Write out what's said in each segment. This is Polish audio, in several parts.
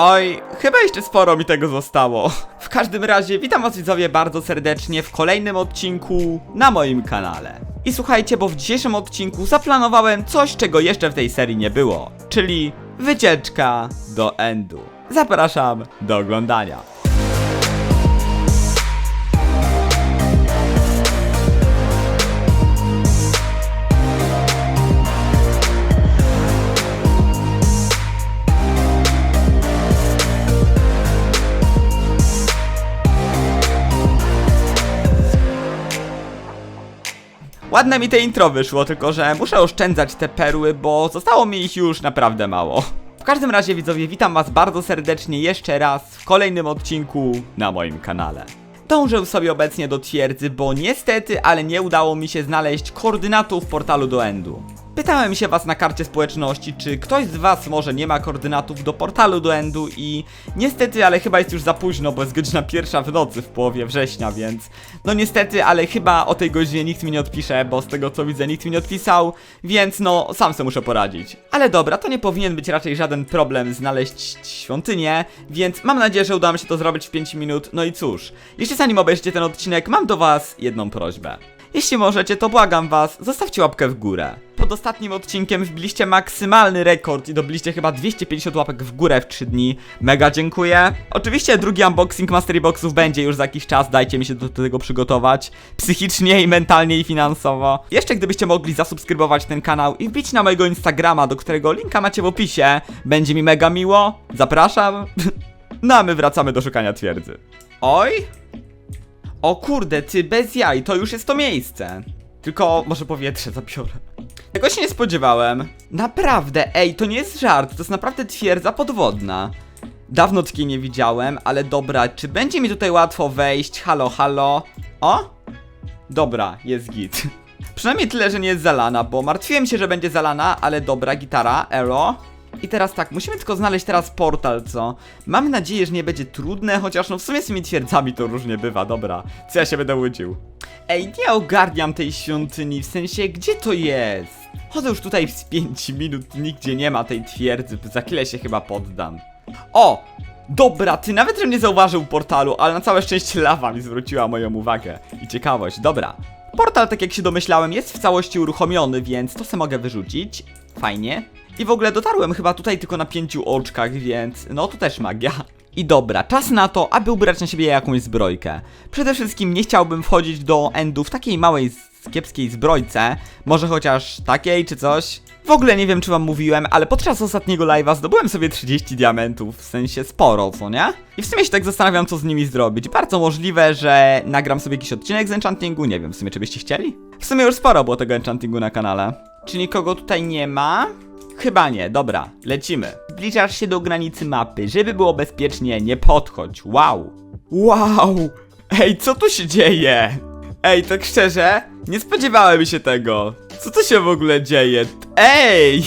Oj, chyba jeszcze sporo mi tego zostało. W każdym razie, witam was widzowie bardzo serdecznie w kolejnym odcinku na moim kanale. I słuchajcie, bo w dzisiejszym odcinku zaplanowałem coś, czego jeszcze w tej serii nie było, czyli wycieczka do Endu. Zapraszam do oglądania. Ładne mi te intro wyszło, tylko że muszę oszczędzać te perły, bo zostało mi ich już naprawdę mało. W każdym razie widzowie, witam was bardzo serdecznie jeszcze raz w kolejnym odcinku na moim kanale. Dążę sobie obecnie do twierdzy, bo niestety, ale nie udało mi się znaleźć koordynatów portalu do Endu. Pytałem się was na karcie społeczności, czy ktoś z was może nie ma koordynatów do portalu do Endu i niestety, ale chyba jest już za późno, bo jest godzina pierwsza w nocy w połowie września, więc no niestety, ale chyba o tej godzinie nikt mi nie odpisze, bo z tego co widzę nikt mi nie odpisał, więc no sam sobie muszę poradzić. Ale dobra, to nie powinien być raczej żaden problem znaleźć świątynię, więc mam nadzieję, że uda mi się to zrobić w 5 minut. No i cóż, jeszcze zanim obejrzycie ten odcinek, mam do was jedną prośbę. Jeśli możecie, to błagam was, zostawcie łapkę w górę. Pod ostatnim odcinkiem wbiliście maksymalny rekord i dobiliście chyba 250 łapek w górę w 3 dni. Mega dziękuję. Oczywiście drugi unboxing Mastery Boxów będzie już za jakiś czas, dajcie mi się do tego przygotować. Psychicznie i mentalnie i finansowo. Jeszcze gdybyście mogli zasubskrybować ten kanał i wbić na mojego Instagrama, do którego linka macie w opisie, będzie mi mega miło. Zapraszam. No a my wracamy do szukania twierdzy. Oj, o kurde, ty bez jaj, to już jest to miejsce. Tylko może powietrze zabiorę. Tego się nie spodziewałem. Naprawdę, ej, to nie jest żart, to jest naprawdę twierdza podwodna. Dawno takiej nie widziałem, ale dobra, czy będzie mi tutaj łatwo wejść? Halo, halo? O? Dobra, jest git. Przynajmniej tyle, że nie jest zalana, bo martwiłem się, że będzie zalana, ale dobra, gitara, ero. I teraz tak, musimy tylko znaleźć teraz portal, co? Mam nadzieję, że nie będzie trudne, chociaż no w sumie z tymi twierdzami to różnie bywa, dobra. Co ja się będę łudził? Ej, nie ogarniam tej świątyni, w sensie, gdzie to jest? Chodzę już tutaj z 5 minut, nigdzie nie ma tej twierdzy, za chwilę się chyba poddam. O! Dobra, ty nawet, nie zauważył portalu, ale na całe szczęście lawa mi zwróciła moją uwagę i ciekawość, dobra. Portal, tak jak się domyślałem, jest w całości uruchomiony, więc to se mogę wyrzucić. Fajnie. I w ogóle dotarłem chyba tutaj tylko na pięciu oczkach, więc no to też magia. I dobra, czas na to, aby ubrać na siebie jakąś zbrojkę. Przede wszystkim nie chciałbym wchodzić do endu w takiej małej, kiepskiej zbrojce, może chociaż takiej czy coś. W ogóle nie wiem czy wam mówiłem, ale podczas ostatniego live'a zdobyłem sobie 30 diamentów, w sensie sporo, co nie? I w sumie się tak zastanawiam co z nimi zrobić. Bardzo możliwe, że nagram sobie jakiś odcinek z enchantingu, nie wiem, w sumie czy byście chcieli? W sumie już sporo było tego enchantingu na kanale. Czy nikogo tutaj nie ma? Chyba nie, dobra, lecimy. Zbliżasz się do granicy mapy, żeby było bezpiecznie, nie podchodź, wow. Wow, ej, co tu się dzieje? Ej, tak szczerze, nie spodziewałem się tego. Co tu się w ogóle dzieje? Ej!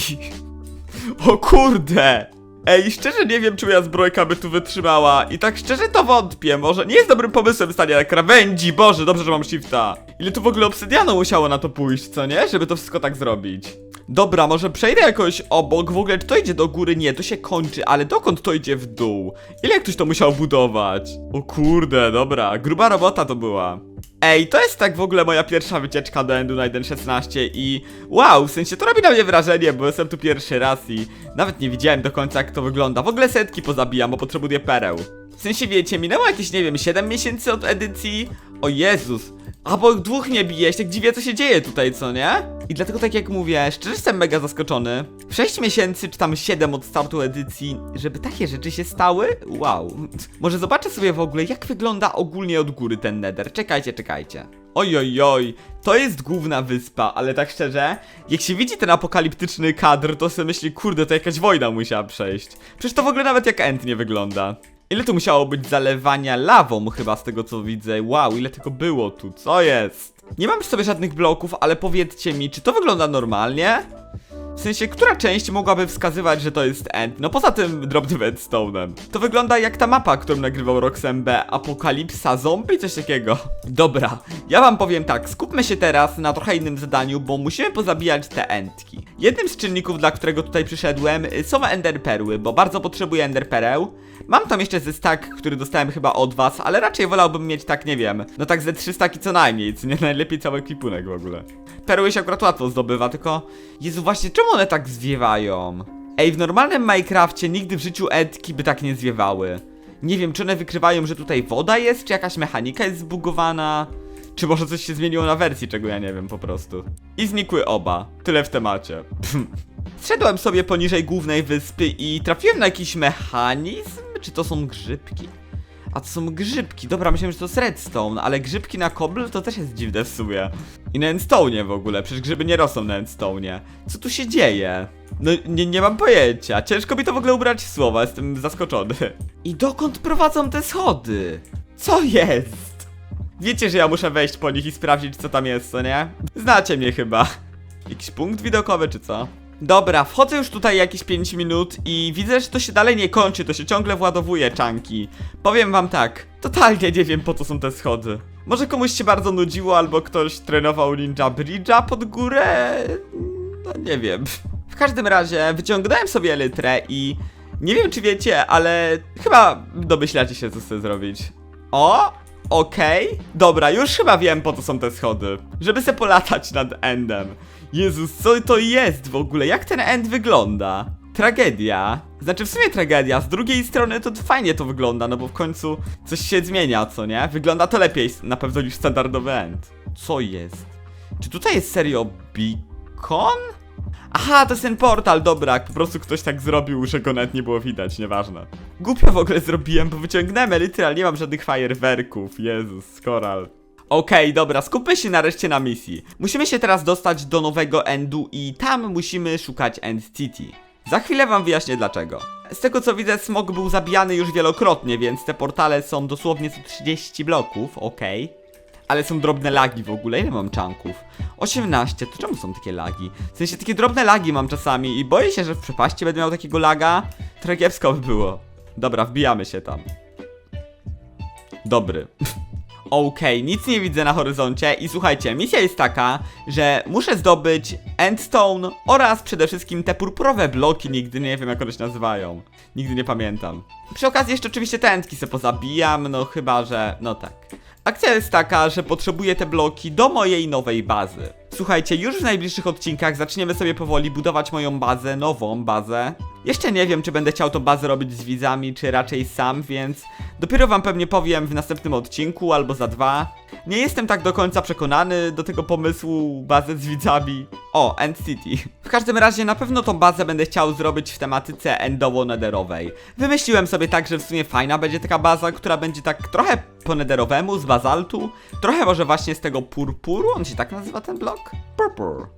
O kurde! Ej, szczerze nie wiem, czy moja zbrojka by tu wytrzymała. I tak szczerze to wątpię. Może nie jest dobrym pomysłem stanie na krawędzi. Boże, dobrze, że mam shifta. Ile tu w ogóle obsydianu musiało na to pójść, co nie? Żeby to wszystko tak zrobić. Dobra, może przejdę jakoś obok. W ogóle czy to idzie do góry? Nie, to się kończy, ale dokąd to idzie w dół? Ile ktoś to musiał budować? O kurde, dobra, gruba robota to była. Ej, to jest tak w ogóle moja pierwsza wycieczka do Endu na 1.16 i wow, w sensie to robi na mnie wrażenie, bo jestem tu pierwszy raz i nawet nie widziałem do końca jak to wygląda. W ogóle setki pozabijam, bo potrzebuję pereł. W sensie wiecie, minęło jakieś, nie wiem, 7 miesięcy od edycji. O Jezus. A bo dwóch nie bije, ja się tak dziwię co się dzieje tutaj, co nie? I dlatego tak jak mówię, szczerze jestem mega zaskoczony. 6 miesięcy, czy tam 7 od startu edycji, żeby takie rzeczy się stały? Wow. Może zobaczę sobie w ogóle jak wygląda ogólnie od góry ten nether. Czekajcie, czekajcie. Oj, oj, oj, to jest główna wyspa, ale tak szczerze, jak się widzi ten apokaliptyczny kadr, to sobie myśli, kurde, to jakaś wojna musiała przejść. Przecież to w ogóle nawet jak End nie wygląda. Ile tu musiało być zalewania lawą chyba z tego co widzę? Wow, ile tego było tu, co jest? Nie mam przy sobie żadnych bloków, ale powiedzcie mi, czy to wygląda normalnie? W sensie, która część mogłaby wskazywać, że to jest End? No poza tym drobnym Endstone'em. To wygląda jak ta mapa, którą nagrywał Roxem B. Apokalipsa zombie, coś takiego. Dobra, ja wam powiem tak, skupmy się teraz na trochę innym zadaniu, bo musimy pozabijać te Endki. Jednym z czynników, dla którego tutaj przyszedłem, y, są Enderperły, bo bardzo potrzebuję Enderpereł. Mam tam jeszcze ze stack, który dostałem chyba od was, ale raczej wolałbym mieć tak, nie wiem, no tak ze 3 staki co najmniej, co nie najlepiej cały ekwipunek w ogóle. Perły się akurat łatwo zdobywa, tylko... Jezu, właśnie czemu one tak zwiewają? Ej, w normalnym Minecrafcie nigdy w życiu Edki by tak nie zwiewały. Nie wiem, czy one wykrywają, że tutaj woda jest, czy jakaś mechanika jest zbugowana... Czy może coś się zmieniło na wersji, czego ja nie wiem po prostu. I znikły oba. Tyle w temacie. Zszedłem sobie poniżej głównej wyspy i trafiłem na jakiś mechanizm? Czy to są grzybki? A to są grzybki. Dobra, myślałem, że to jest redstone, ale grzybki na cobble to też jest dziwne w sumie. I na endstone w ogóle, przecież grzyby nie rosną na endstone. Co tu się dzieje? No, nie, nie mam pojęcia. Ciężko mi to w ogóle ubrać w słowa, jestem zaskoczony. I dokąd prowadzą te schody? Co jest? Wiecie, że ja muszę wejść po nich i sprawdzić, co tam jest, co nie? Znacie mnie chyba. Jakiś punkt widokowy, czy co? Dobra, wchodzę już tutaj jakieś 5 minut i widzę, że to się dalej nie kończy, to się ciągle władowuje, czanki. Powiem wam tak, totalnie nie wiem po co są te schody. Może komuś się bardzo nudziło, albo ktoś trenował Ninja Bridge'a pod górę? No nie wiem. W każdym razie wyciągnąłem sobie elytrę i nie wiem czy wiecie, ale chyba domyślacie się co chcę zrobić. O! Okej, dobra, już chyba wiem po co są te schody. Żeby se polatać nad endem. Jezus, co to jest w ogóle? Jak ten end wygląda? Tragedia. Znaczy w sumie tragedia, z drugiej strony to fajnie to wygląda, no bo w końcu coś się zmienia, co nie? Wygląda to lepiej na pewno niż standardowy end. Co jest? Czy tutaj jest serio beacon? Aha, to jest ten portal, dobra, po prostu ktoś tak zrobił, że go nawet nie było widać, nieważne. Głupio w ogóle zrobiłem, bo wyciągnąłem elitry, ale nie mam żadnych fajerwerków, Jezus, koral. Okej, dobra, skupmy się nareszcie na misji. Musimy się teraz dostać do nowego endu i tam musimy szukać End City. Za chwilę wam wyjaśnię dlaczego. Z tego co widzę, smog był zabijany już wielokrotnie, więc te portale są dosłownie co 30 bloków, okej. Ale są drobne lagi w ogóle. Ile mam czanków? 18. To czemu są takie lagi? W sensie takie drobne lagi mam czasami i boję się, że w przepaści będę miał takiego laga. Trochę by było. Dobra, wbijamy się tam. Dobry. Okej, nic nie widzę na horyzoncie i słuchajcie, misja jest taka, że muszę zdobyć endstone oraz przede wszystkim te purpurowe bloki, nigdy nie wiem jak one się nazywają. Nigdy nie pamiętam. Przy okazji jeszcze oczywiście te endki se pozabijam, no chyba, że... no tak. Akcja jest taka, że potrzebuję te bloki do mojej nowej bazy. Słuchajcie, już w najbliższych odcinkach zaczniemy sobie powoli budować moją bazę, nową bazę. Jeszcze nie wiem, czy będę chciał tą bazę robić z widzami, czy raczej sam, więc dopiero wam pewnie powiem w następnym odcinku albo za dwa. Nie jestem tak do końca przekonany do tego pomysłu bazy z widzami. O, End City. W każdym razie na pewno tą bazę będę chciał zrobić w tematyce endowo-nederowej. Wymyśliłem sobie tak, że w sumie fajna będzie taka baza, która będzie tak trochę po nederowemu, z bazaltu, trochę może właśnie z tego purpuru, on się tak nazywa ten blok? Purpur.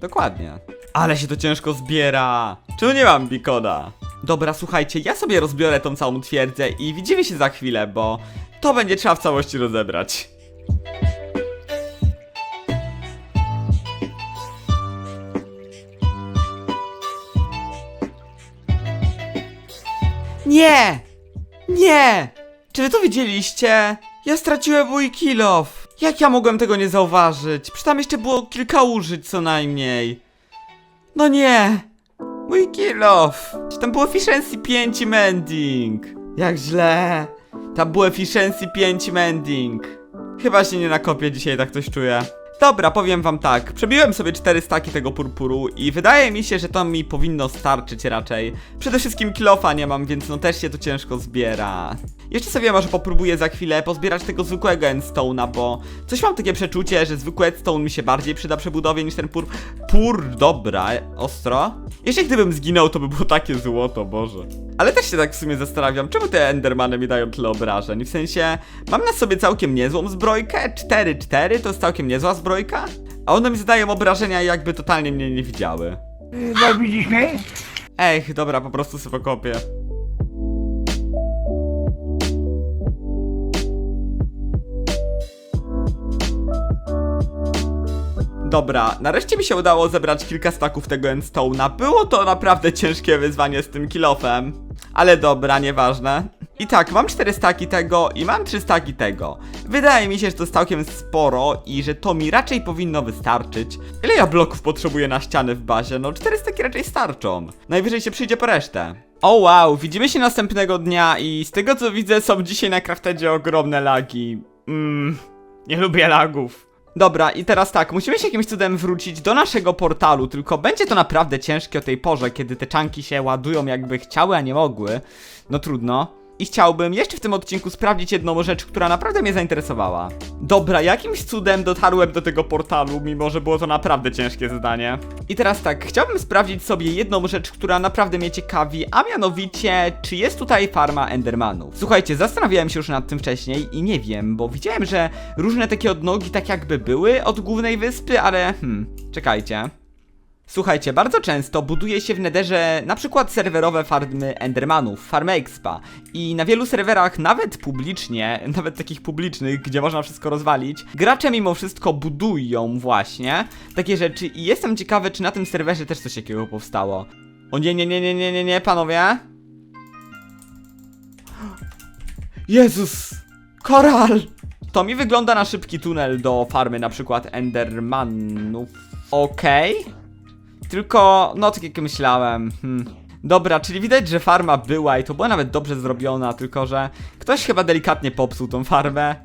Dokładnie. Ale się to ciężko zbiera. Czemu nie mam bikona? Dobra, słuchajcie, ja sobie rozbiorę tą całą twierdzę i widzimy się za chwilę, bo to będzie trzeba w całości rozebrać. Nie! Nie! Czy wy to widzieliście? Ja straciłem mój kilof. Jak ja mogłem tego nie zauważyć? Przecież tam jeszcze było kilka użyć co najmniej. No nie! Mój kilof! Tam było efficiency 5 mending. Jak źle. Tam było efficiency 5 mending. Chyba się nie nakopię dzisiaj, tak coś czuję. Dobra, powiem wam tak. Przebiłem sobie 4 staki tego purpuru i wydaje mi się, że to mi powinno starczyć raczej. Przede wszystkim kilofa nie mam, więc no też się to ciężko zbiera. Jeszcze sobie może popróbuję za chwilę pozbierać tego zwykłego endstone'a, bo coś mam takie przeczucie, że zwykły endstone mi się bardziej przyda przy budowie niż ten pur... Pur, dobra, ostro. Jeszcze gdybym zginął, to by było takie złoto, boże. Ale też się tak w sumie zastanawiam, czemu te endermany mi dają tyle obrażeń? W sensie, mam na sobie całkiem niezłą zbrojkę, 4-4 to jest całkiem niezła zbrojka, a one mi zadają obrażenia jakby totalnie mnie nie widziały. No widzisz mnie? Ech, dobra, po prostu sobie kopię. Dobra, nareszcie mi się udało zebrać kilka staków tego endstone'a. Było to naprawdę ciężkie wyzwanie z tym kilofem. Ale dobra, nieważne. I tak, mam 4 staki tego i mam 3 staki tego. Wydaje mi się, że to jest całkiem sporo i że to mi raczej powinno wystarczyć. Ile ja bloków potrzebuję na ściany w bazie? No 4 staki raczej starczą. Najwyżej się przyjdzie po resztę. O wow, widzimy się następnego dnia i z tego co widzę są dzisiaj na Craftedzie ogromne lagi. Mmm, nie lubię lagów. Dobra, i teraz tak, musimy się jakimś cudem wrócić do naszego portalu, tylko będzie to naprawdę ciężkie o tej porze, kiedy te czanki się ładują jakby chciały, a nie mogły. No trudno. I chciałbym jeszcze w tym odcinku sprawdzić jedną rzecz, która naprawdę mnie zainteresowała. Dobra, jakimś cudem dotarłem do tego portalu, mimo że było to naprawdę ciężkie zadanie. I teraz tak, chciałbym sprawdzić sobie jedną rzecz, która naprawdę mnie ciekawi, a mianowicie, czy jest tutaj farma Endermanów. Słuchajcie, zastanawiałem się już nad tym wcześniej i nie wiem, bo widziałem, że różne takie odnogi tak jakby były od głównej wyspy, ale hmm, czekajcie. Słuchajcie, bardzo często buduje się w Netherze na przykład serwerowe farmy Endermanów, farmy Expa i na wielu serwerach, nawet publicznie, nawet takich publicznych, gdzie można wszystko rozwalić, gracze mimo wszystko budują właśnie takie rzeczy i jestem ciekawy, czy na tym serwerze też coś takiego powstało. O nie, nie, nie, nie, nie, nie, nie, panowie. Jezus! Koral! To mi wygląda na szybki tunel do farmy na przykład Endermanów. Okej. Tylko, no tak jak myślałem. Hmm. Dobra, czyli widać, że farma była i to była nawet dobrze zrobiona, tylko że ktoś chyba delikatnie popsuł tą farmę.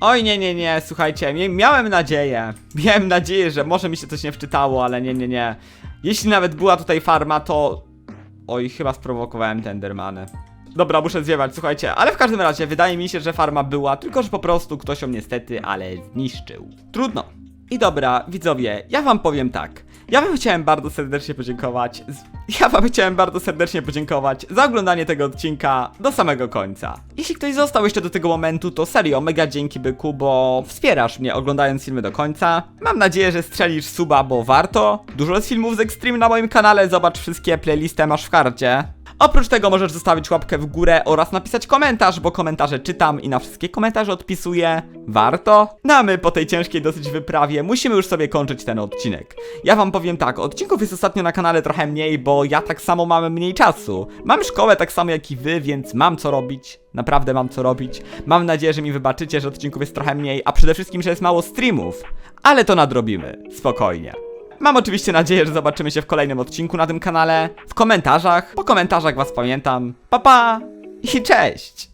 Oj, nie, nie, nie, słuchajcie, mia- miałem nadzieję. Miałem nadzieję, że może mi się coś nie wczytało, ale nie, nie, nie. Jeśli nawet była tutaj farma, to... Oj, chyba sprowokowałem te Endermany. Dobra, muszę zjebać, słuchajcie, ale w każdym razie wydaje mi się, że farma była, tylko że po prostu ktoś ją niestety, ale zniszczył. Trudno. I dobra, widzowie, ja wam powiem tak. Ja wam chciałem bardzo serdecznie podziękować. Ja wam chciałem bardzo serdecznie podziękować za oglądanie tego odcinka do samego końca. Jeśli ktoś został jeszcze do tego momentu, to serio, mega dzięki byku, bo wspierasz mnie oglądając filmy do końca. Mam nadzieję, że strzelisz suba, bo warto. Dużo jest filmów z Extreme na moim kanale, zobacz wszystkie playlisty masz w karcie. Oprócz tego możesz zostawić łapkę w górę oraz napisać komentarz, bo komentarze czytam i na wszystkie komentarze odpisuję. Warto? No a my po tej ciężkiej dosyć wyprawie musimy już sobie kończyć ten odcinek. Ja wam powiem tak, odcinków jest ostatnio na kanale trochę mniej, bo ja tak samo mam mniej czasu. Mam szkołę tak samo jak i wy, więc mam co robić. Naprawdę mam co robić. Mam nadzieję, że mi wybaczycie, że odcinków jest trochę mniej, a przede wszystkim, że jest mało streamów. Ale to nadrobimy. Spokojnie. Mam oczywiście nadzieję, że zobaczymy się w kolejnym odcinku na tym kanale, w komentarzach. Po komentarzach was pamiętam. Pa pa i cześć!